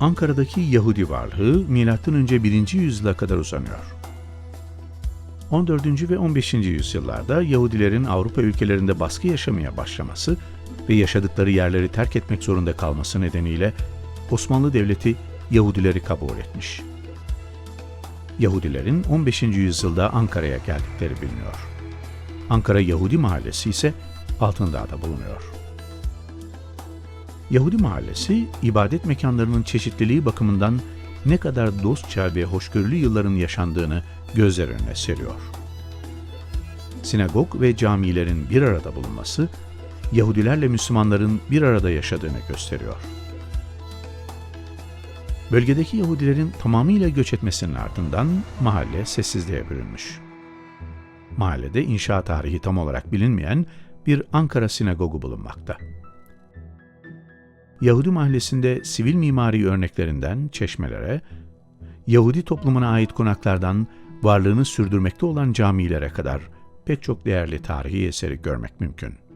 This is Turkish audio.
Ankara'daki Yahudi varlığı M.Ö. 1. yüzyıla kadar uzanıyor. 14. ve 15. yüzyıllarda Yahudilerin Avrupa ülkelerinde baskı yaşamaya başlaması ve yaşadıkları yerleri terk etmek zorunda kalması nedeniyle Osmanlı Devleti Yahudileri kabul etmiş. Yahudilerin 15. yüzyılda Ankara'ya geldikleri biliniyor. Ankara Yahudi Mahallesi ise Altındağ'da bulunuyor. Yahudi Mahallesi, ibadet mekanlarının çeşitliliği bakımından ne kadar dostça ve hoşgörülü yılların yaşandığını gözler önüne seriyor. Sinagog ve camilerin bir arada bulunması, Yahudilerle Müslümanların bir arada yaşadığını gösteriyor. Bölgedeki Yahudilerin tamamıyla göç etmesinin ardından mahalle sessizliğe bürünmüş. Mahallede inşa tarihi tam olarak bilinmeyen bir Ankara sinagogu bulunmakta. Yahudi mahallesinde sivil mimari örneklerinden çeşmelere, Yahudi toplumuna ait konaklardan varlığını sürdürmekte olan camilere kadar pek çok değerli tarihi eseri görmek mümkün.